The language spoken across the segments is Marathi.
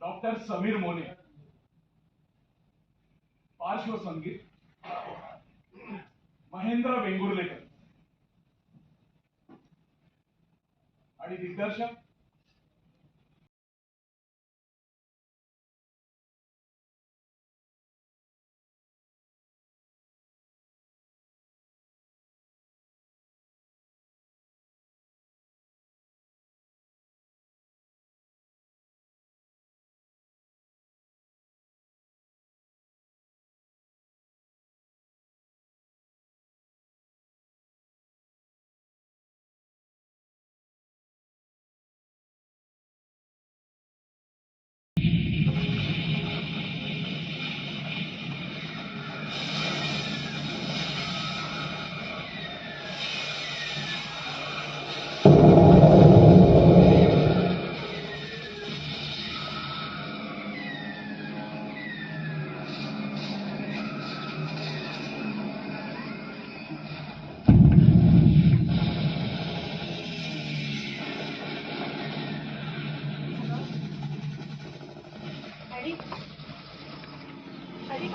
डॉक्टर समीर मोने. पार्श्वसंगीत महेंद्र वेंगुर्लेकर. आणि दिग्दर्शक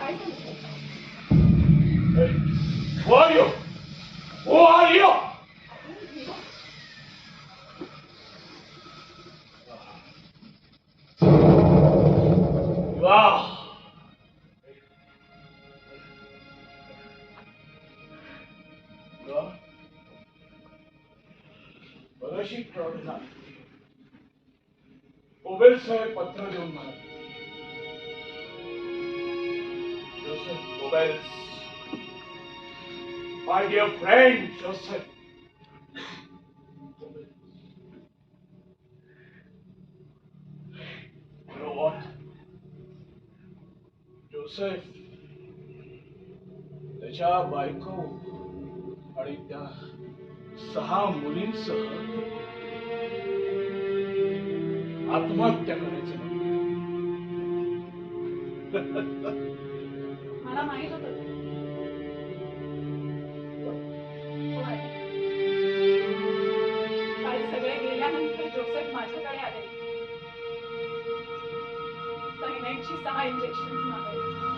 आणि काय सांगतो Who are you? Who are you? Wow. बरशी प्रौढ झाली ओबेल साहेब पत्र देऊन म्हणाले Joseph My dear friend, Joseph. You know what? Joseph, त्याच्या बायको आणि त्या सहा मुलींसह आत्महत्या करायचं मला माहीत होत. सगळे गेल्यानंतर जोसेफ माझ्याकडे आले. सहा इंजेक्शन मागायचे.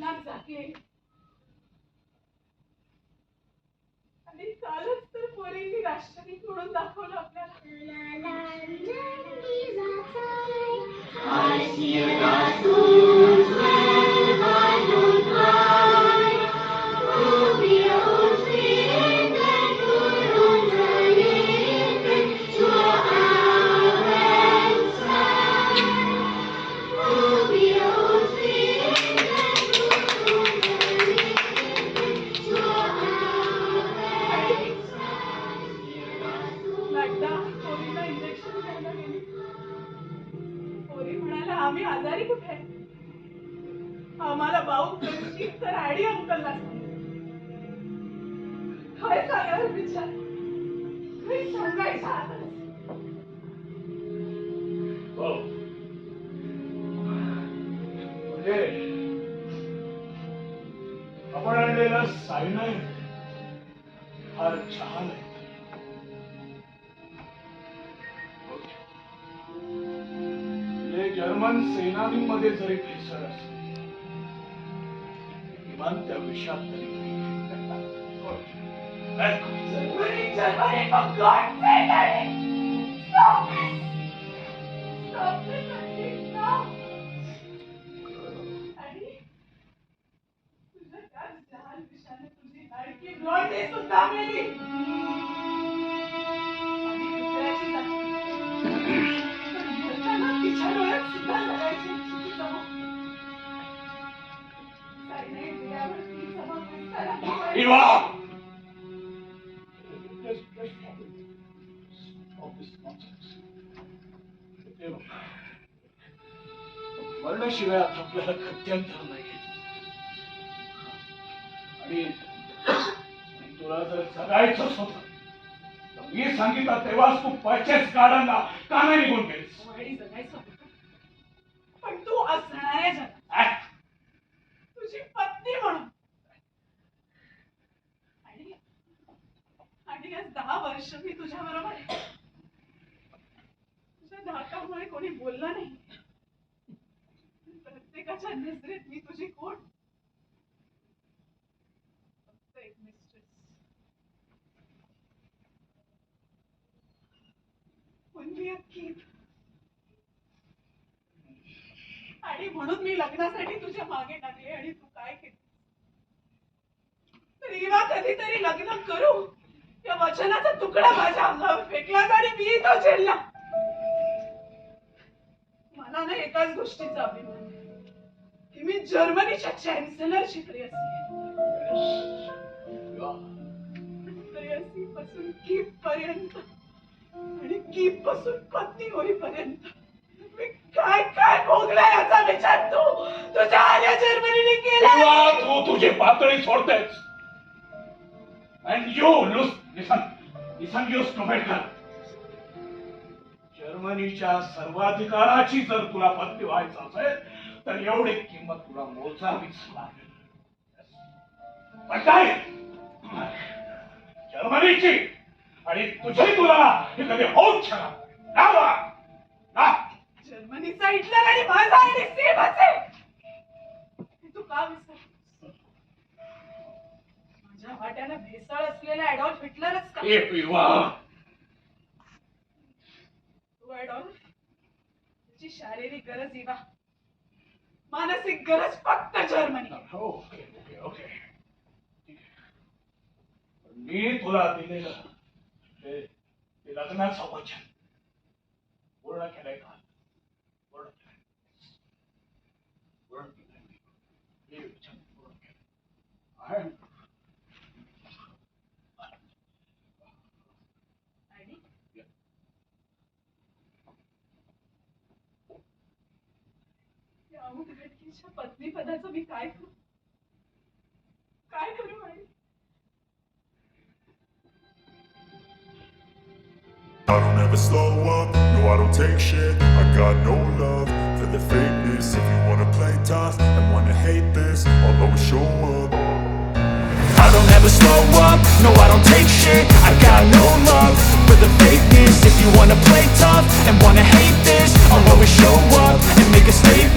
पांढऱ्या कपलात आणि कालच तर पोरींनी राष्ट्रगीत म्हणून दाखवलं आपल्याला कुठे? आहे? आम्हाला भाऊ करशी तर आडी अंकलला काय विचार? काही सांगायचं हो. म्हणजे आपण आणलेला सायनाईड फार छान आहे. म्हणजे जर्मन सेनानीमध्ये जरी भेसळ असली किमान त्या विषात तरी Germany, Germany, for God's sake, मरणाशिवाय आता आपल्याला गत्यंतर नाही आणि तुला जर जगायचंच होतं तर मी सांगितलं तेव्हाच तू परचेस गार्डनला काना निघून गेलीस. पण तू असणाऱ्या जगात. ऍ? तुझी पत्नी म्हणून. आणि आज दहा वर्ष मी तुझ्या बरोबर आहे. तुझ्या धाकामुळे कोणी बोललं नाही. प्रत्येकाच्या नजरेत मी तुझी कोण? फक्त एक मिस्ट्रेस आणि म्हणून मी लग्नासाठी तुझ्या मागे टाकले आणि तू काय केलं रीवा कधीतरी लग्न करू. या वचनाचा तुकडा माझ्या अंगावर फेकला आणि मी तो झेलला. मला ना एकाच गोष्टीचा अभिमान मी जर्मनीच्या चॅन्सेलर शिकली प्रेयसी पासून कीप पर्यंत आणि कीपपासून पत्नी होईपर्यंत मी काय काय भोगला याचा विचार तू? तुझ्या आल्या जर्मनीने केला तू तुझी पातळी सोडतेस. And you lose listen listen you girl जर्मनीच्या सर्वाधिकाराची जर तुला पत्नी व्हायचं असेल तर एवढी किंमत तुला मोजावीच लागेल. काय? जर्मनीची. आणि तुझी तुला हे कधी होऊच शकत नाही. ना बा? ना? जर्मनीचा हिटलर आणि माझा आणि सेम असे. तू का विसर माझ्या वाट्याला भेसळ असलेला ऍडॉल्फ हिटलरच का? ए विवाह तू ऍडॉल्फ तुझी शारीरिक गरज इवा. मानसिक गरज फक्त जर्मनी ओके ओके ओके ठीक आहे. पण मी तुला दिलेलं ते ते लग्नाचं वचन पूर्ण केलंय का पूर्ण केलंय पूर्ण केलंय मी. हे वचन पूर्ण केलंय या उदगटकीच्या पत्नी पदाचं मी काय करू काय करू आई I don't ever slow up, no I don't take shit I got no love for the fakeness If you wanna play tough and wanna hate this I'll always show up I don't ever slow up, no I don't take shit I got no love for the fakeness If you wanna play tough and wanna hate this I'll always show up and make a statement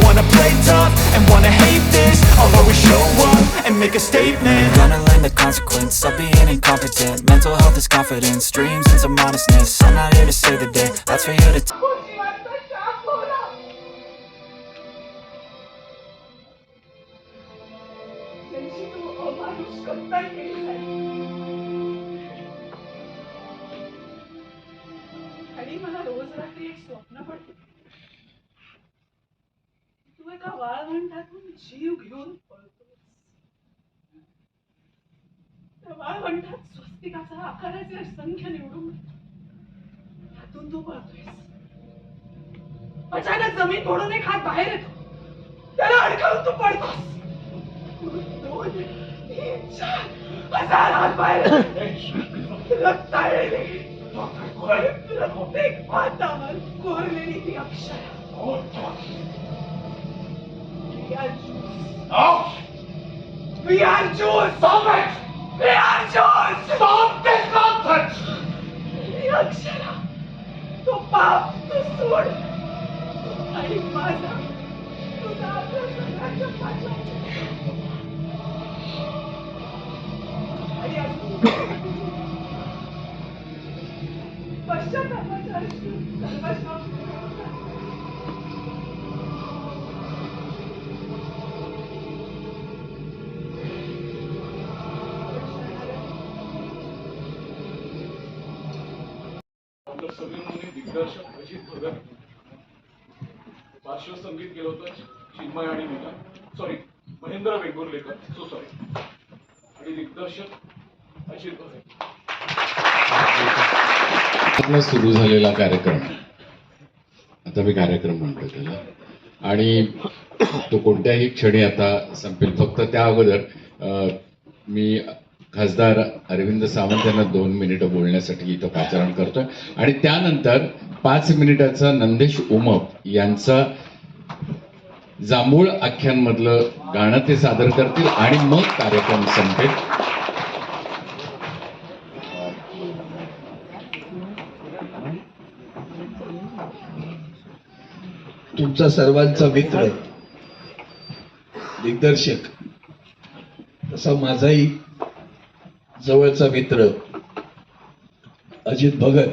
make a statement Gonna learn the consequence of being incompetent Mental health is confidence, dreams and some honestness I'm not here to save the day, that's for you to t- जीवाचा शाप होला त्यांची तू अमानुष कत्तल केली आहे. आणि मला रोज रात्री एक स्वप्न पडते तू एका वाळवंटातून जीव घेऊन वाळवंटात स्वस्तिकाचा आकाराचे असंख्य निवडून हातून तू पळतोयस. अचानक जमीन फोडून एक हात बाहेर येतो. त्याला अडकवून तू पडतोस. दोन तीन चार हजार हात पाय रक्ताळलेली प्रत्येक हातावर कोरलेली ती Akshara. We are Jews. Stop it. We are Jews. Stop this nonsense. ही अक्षरा तो पाप तो सोड आणि माझा तुझा आपल्या सगळ्यांच्या पाठलाग. आणि अजून पश्चातापाचा अश्रू चिन्मय आणि sorry Mahendra Vengurlekar so sorry आणि दिग्दर्शक अशी सुरू झालेला कार्यक्रम. आता मी कार्यक्रम म्हणतो त्याला. आणि तो कोणत्याही क्षणी आता संपेल. फक्त त्या अगोदर मी खासदार अरविंद सावंत यांना दोन मिनिटं बोलण्यासाठी इथं पाचारण करतोय. आणि त्यानंतर पाच मिनिटाचा नंदेश उमप यांचा जांभूळ आख्यांमधलं गाणं ते सादर करतील आणि मग कार्यक्रम संपेल. तुमचा सर्वांचा मित्र दिग्दर्शक तसा माझाही जवळचा मित्र अजित भगत.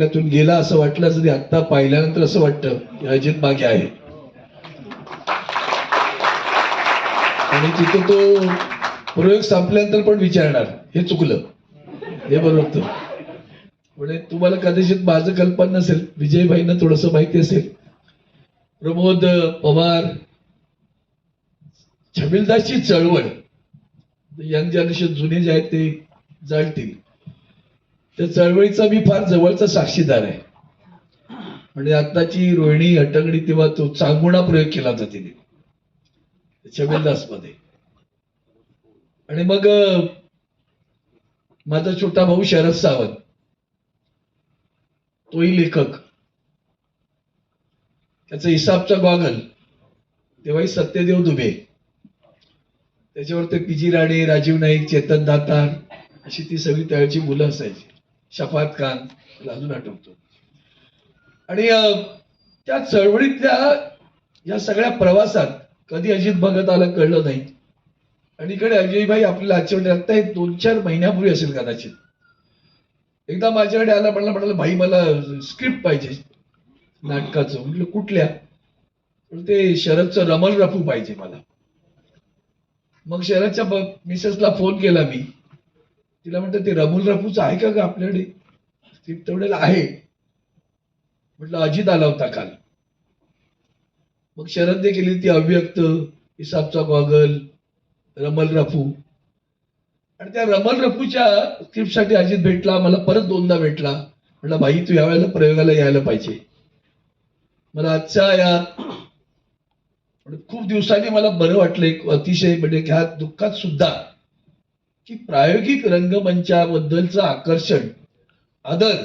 आपल्यातून गेला असं वाटलं तरी आत्ता पाहिल्यानंतर असं वाटतं की अजित मागे आहे. आणि तिथं तो प्रयोग संपल्यानंतर पण विचारणार हे चुकलं. हे बरोबर म्हणजे तुम्हाला कदाचित माझं कल्पना नसेल विजयभाईंना थोडस माहिती असेल. प्रमोद पवार छबिलदासची चळवळ. यंग जनरेशन जुने जे आहेत ते जाणतील त्या चळवळीचा मी फार जवळचा साक्षीदार आहे. म्हणजे आत्ताची रोहिणी हटंगडी तेव्हा तो चांगुणा प्रयोग केला होता तिने. छबिलदासमध्ये आणि मग माझा छोटा भाऊ शरद सावंत. तोही लेखक. त्याचा हिसाबचा गॉगल. तेव्हाही सत्यदेव दुबे. त्याच्यावर ते पीजी राणे राजीव नाईक चेतन दातार अशी ती सगळी त्यावेळची मुलं असायची. शफात खान मला अजून आठवतो. आणि त्या चळवळीतल्या या सगळ्या प्रवासात कधी अजित भगत आला कळलं नाही. आणि इकडे अजयभाई आपल्याला आजच्या आता हे दोन चार महिन्यापूर्वी असेल कदाचित. एकदा माझ्याकडे आला म्हणला म्हणाला भाई मला स्क्रिप्ट पाहिजे नाटकाचं. म्हटलं कुठल्या? ते शरदचं रमल रफू पाहिजे मला. मग शरदच्या मिसेसला फोन केला मी. तिला म्हटलं ते रमुल रफूच आहे का ग आपल्याकडे? ती तेवढ्याला आहे. म्हटलं अजित आला होता काल. मग शरदने केली ती अव्यक्त हिसाबचा गॉगल रमल रफू. आणि त्या रमल रफूच्या स्क्रिप्टसाठी अजित भेटला मला परत दोनदा भेटला. म्हटलं भाई तू यावेळेला प्रयोगाला यायला पाहिजे. मला आजच्या या खूप दिवसांनी मला बरं वाटलं एक अतिशय म्हणजे ह्या दुःखात सुद्धा. की प्रायोगिक रंगमंचाबद्दलचं आकर्षण आदर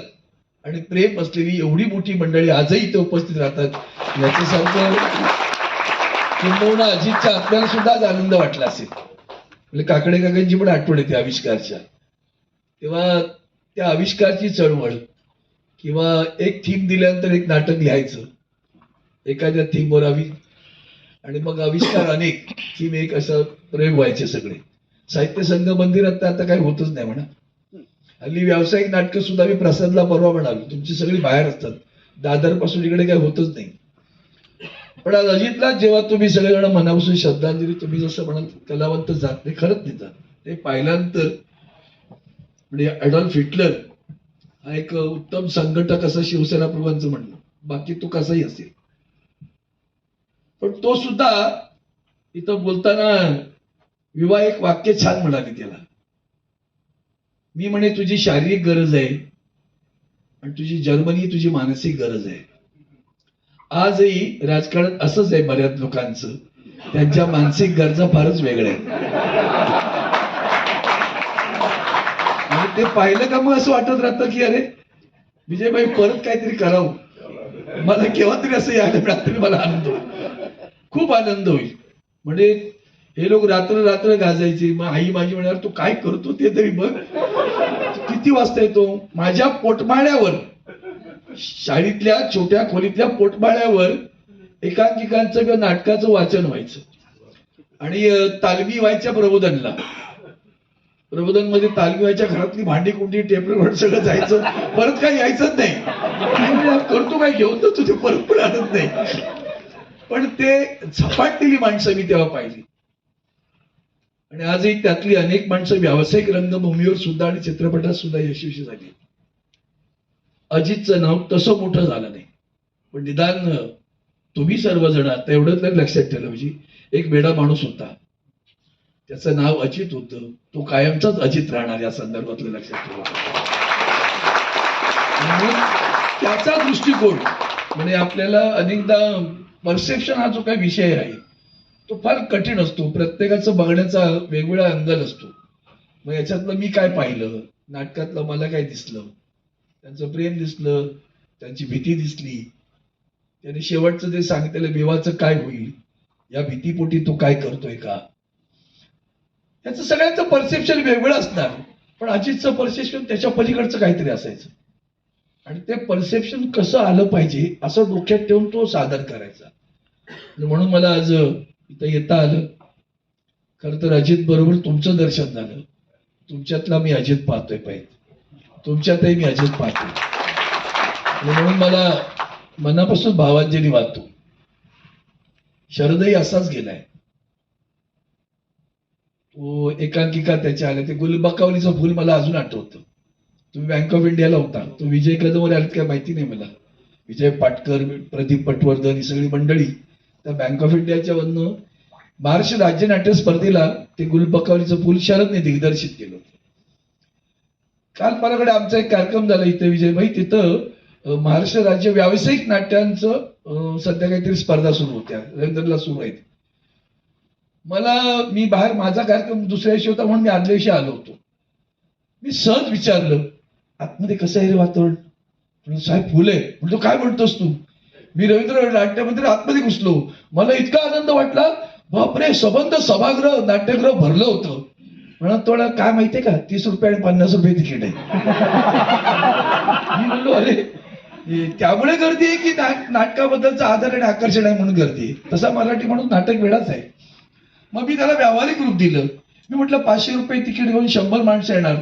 आणि प्रेम असलेली एवढी मोठी मंडळी आजही इथे उपस्थित राहतात याच्यासारखं किंबहुना अजितच्या आत्म्याला सुद्धा आज आनंद वाटला असेल. म्हणजे काकडे काकांची पण आठवण येते आविष्कारच्या. तेव्हा त्या आविष्कारची चळवळ किंवा एक थीम दिल्यानंतर एक नाटक लिहायचं. एखाद्या थीमवर आवी आणि मग आविष्कार अनेक थीम एक असं प्रयोग व्हायचे सगळे. साहित्य संघ मंदिरात तर आता काही होतच नाही म्हणा. हल्ली व्यावसायिक नाटकं सुद्धा मी प्रसादला परवा म्हणालो. तुमची सगळी बाहेर असतात. दादरपासून इकडे काही होतच नाही. पण आज अजितला जेव्हा तुम्ही सगळेजण मनापासून श्रद्धांजली तुम्ही जसं म्हणाल कलावंत जात नाही खरंच नाही जात. ते पाहिल्यानंतर म्हणजे अडॉल्फ हिटलर हा एक उत्तम संघटक असं शिवसेना प्रभूंचं म्हणणं. बाकी तो कसाही असेल. पण तो सुद्धा इथं बोलताना विवाह एक वाक्य छान म्हणाले त्याला. मी म्हणे तुझी शारीरिक गरज आहे आणि तुझी जर्मनी तुझी मानसिक गरज आहे. आजही राजकारण असंच आहे बऱ्याच लोकांचं. त्यांच्या मानसिक गरजा फारच वेगळ्या आहेत. ते पाहिलं का मग असं वाटत राहतं की अरे विजयबाई परत काहीतरी करावं. मला केव्हा तरी असं यायला मिळालं तरी मला आनंद होईल. खूप आनंद होईल. म्हणजे हे लोक रात्र रात्र गाजायचे. मग आई माझी म्हणणार तू काय करतो ते तरी बघ. किती वाजता येतो? माझ्या पोटमाळ्यावर शाळेतल्या छोट्या खोलीतल्या पोटमाळ्यावर एकांकिकांचं किंवा नाटकाचं वाचन व्हायचं. आणि तालमी व्हायच्या प्रबोधनला. प्रबोधनमध्ये तालमी व्हायच्या घरातली भांडी कुंडी टेप सगळं जायचं. परत काही यायचंच नाही. करतो काय? घेऊन तर तुझे परत पण आणत नाही. पण ते झपाटलेली माणसं मी तेव्हा पाहिली. आणि आजही त्यातली अनेक माणसं व्यावसायिक रंगभूमीवर सुद्धा आणि चित्रपटात सुद्धा यशस्वी झाली. अजितचं नाव तसं मोठं झालं नाही. पण निदान तुम्ही सर्वजण आता एवढं तरी लक्षात ठेवलं म्हणजे एक वेडा माणूस होता. त्याचं नाव अजित होतं. तो कायमचाच अजित राहणार या संदर्भातलं लक्षात ठेवा. त्याचा दृष्टिकोन म्हणजे आपल्याला अनेकदा परसेप्शन हा जो काही विषय आहे तो फार कठीण असतो. प्रत्येकाचं बघण्याचा वेगवेगळा अंगल असतो. मग याच्यातलं मी काय पाहिलं? नाटकातलं मला काय दिसलं? त्यांचं प्रेम दिसलं त्यांची भीती दिसली. त्याने शेवटचं ते सांगितलेलं विवाहाचं काय होईल या भीतीपोटी तो काय करतोय का? त्याचं सगळ्यांचं परसेप्शन वेगवेगळं असणार. पण अजितचं परसेप्शन त्याच्या पलीकडचं काहीतरी असायचं. आणि ते परसेप्शन कसं आलं पाहिजे असं डोक्यात ठेवून तो सादर करायचा. म्हणून मला आज इथं येता आलं. खरं तर अजित बरोबर तुमचं दर्शन झालं. तुमच्यातला मी अजित पाहतोय पाहिजे. तुमच्यातही मी अजित पाहतोय. म्हणून मला मनापासून भावांजली वाहतो. शरदही असाच गेलाय. तो एकांकिका त्याच्या आल्या. ते गुलबकावलीचं फुल मला अजून आठवतं. तुम्ही बँक ऑफ इंडियाला होता. तो विजय कदमवर आलेत काय माहिती नाही मला. विजय पाटकर प्रदीप पटवर्धन ही सगळी मंडळी त्या बँक ऑफ इंडियाच्या वरनं महाराष्ट्र राज्य नाट्य स्पर्धेला ते गुलपकावलीचं फुल शरदने दिग्दर्शित केलं होतं. काल माझ्याकडे आमचा एक कार्यक्रम झाला इथे विजयभाई तिथं महाराष्ट्र राज्य व्यावसायिक नाट्यांचं सध्या काहीतरी स्पर्धा सुरू होत्या. रवींद्रला सुरू आहेत. मला मी बाहेर माझा कार्यक्रम दुसऱ्या दिवशी होता म्हणून मी आदल्या दिवशी आलो होतो. मी सहज विचारलं आतमध्ये कसं आहे रे वातावरण? साहेब फुल आहे. म्हणतो काय म्हणतोस तू? मी रवींद्र नाट्यमंदिर आतमध्ये घुसलो. मला इतका आनंद वाटला. बापरे सबंध सभागृह नाट्यगृह भरलं होतं. म्हणून थोडं काय माहितीये का? तीस रुपये आणि पन्नास रुपये तिकीट आहे. मी म्हणलो अरे त्यामुळे गर्दी आहे की नाटकाबद्दलचा आदर आणि आकर्षण आहे म्हणून गर्दी आहे? तसा मराठी म्हणून नाटक वेळाच आहे. मग मी त्याला व्यावहारिक रूप दिलं. मी म्हटलं पाचशे रुपये तिकीट घेऊन शंभर माणसं येणार.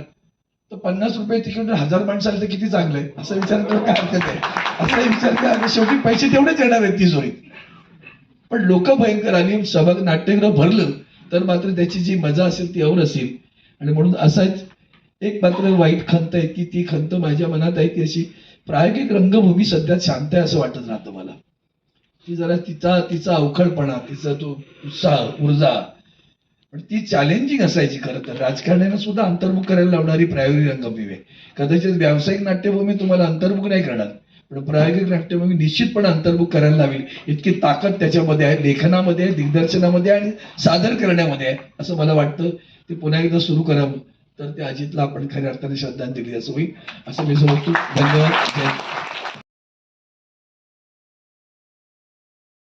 तर पन्नास रुपये तिकीट हजार माणसं तर किती चांगलं आहे? असा विचार करून काय हरकत आहे असा विचार करा आणि शेवटी पैसे तेवढेच येणार आहेत तिजोरीत. पण लोक भयंकर आणि सभा नाट्यगृह भरलं तर मात्र त्याची जी मजा असेल ती और असेल. आणि म्हणून असाच एक मात्र वाईट खंत आहे की ती खंत माझ्या मनात आहे की अशी प्रायोगिक रंगभूमी सध्या शांत आहे असं वाटत राहतं मला. ती जरा तिचा तिचा अवखळपणा तिचा तो उत्साह ऊर्जा पण ती चॅलेंजिंग असायची खरं तर. राजकारण्याला सुद्धा अंतर्मुख करायला लावणारी प्रायोगिक रंगभूमी. आहे कदाचित व्यावसायिक नाट्यभूमी तुम्हाला अंतर्मुख नाही करणार पण प्रायोगिक नाट्यभूमी निश्चितपणे अंतर्मुख करायला लावेल. इतकी ताकद त्याच्यामध्ये आहे लेखनामध्ये आहे दिग्दर्शनामध्ये आणि सादर करण्यामध्ये आहे असं मला वाटतं. ते पुन्हा एकदा सुरू करावं. तर त्या अजितला आपण खऱ्या अर्थाने श्रद्धांजली असं होईल. असं मी समजतो. धन्यवाद.